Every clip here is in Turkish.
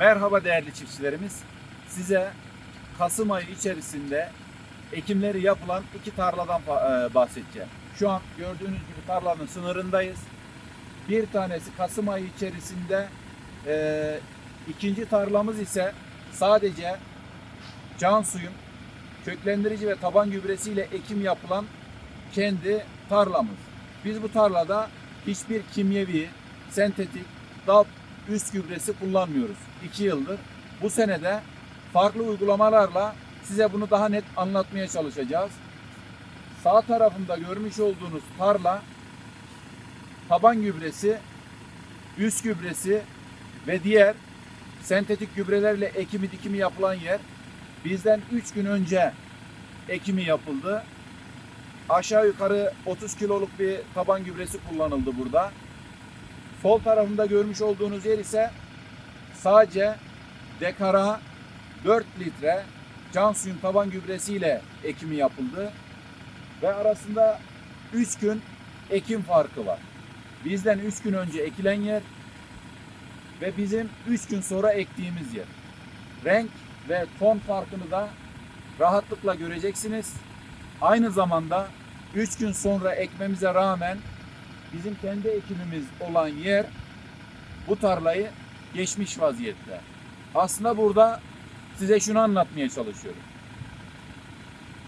Merhaba değerli çiftçilerimiz. Size Kasım ayı içerisinde ekimleri yapılan iki tarladan e, bahsedeceğim. Şu an gördüğünüz gibi tarlanın sınırındayız. Bir tanesi Kasım ayı içerisinde, e, ikinci tarlamız ise sadece can suyun köklendirici ve taban gübresiyle ekim yapılan kendi tarlamız. Biz bu tarlada hiçbir kimyevi, sentetik, DAP, üst gübresi kullanmıyoruz. 2 yıldır. Bu senede farklı uygulamalarla size bunu daha net anlatmaya çalışacağız. Sağ tarafında görmüş olduğunuz tarla taban gübresi, üst gübresi ve diğer sentetik gübrelerle ekimi dikimi yapılan yer. Bizden 3 gün önce ekimi yapıldı. Aşağı yukarı 30 kiloluk bir taban gübresi kullanıldı burada. Sol tarafında görmüş olduğunuz yer ise sadece dekara 4 litre can suyun taban gübresiyle ekimi yapıldı. Ve arasında 3 gün ekim farkı var. Bizden 3 gün önce ekilen yer ve bizim 3 gün sonra ektiğimiz yer. Renk ve ton farkını da rahatlıkla göreceksiniz. Aynı zamanda 3 gün sonra ekmemize rağmen bizim kendi ekimimiz olan yer bu tarlayı geçmiş vaziyette. Aslında burada size şunu anlatmaya çalışıyorum.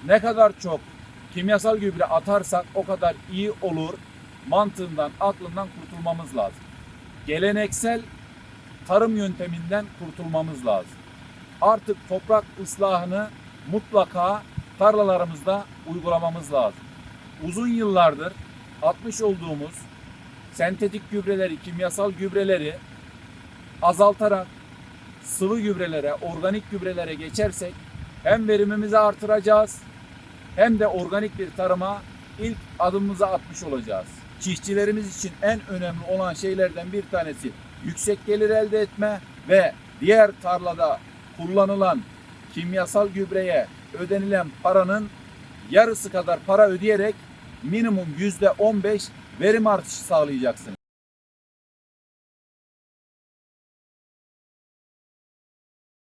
Ne kadar çok kimyasal gübre atarsak o kadar iyi olur mantığından, aklından kurtulmamız lazım. Geleneksel tarım yönteminden kurtulmamız lazım. Artık toprak ıslahını mutlaka tarlalarımızda uygulamamız lazım. Uzun yıllardır atmış olduğumuz sentetik gübreleri, kimyasal gübreleri azaltarak sıvı gübrelere, organik gübrelere geçersek hem verimimizi artıracağız hem de organik bir tarıma ilk adımımızı atmış olacağız. Çiftçilerimiz için en önemli olan şeylerden bir tanesi yüksek gelir elde etme ve diğer tarlada kullanılan kimyasal gübreye ödenilen paranın yarısı kadar para ödeyerek minimum yüzde 15 verim artışı sağlayacaksınız.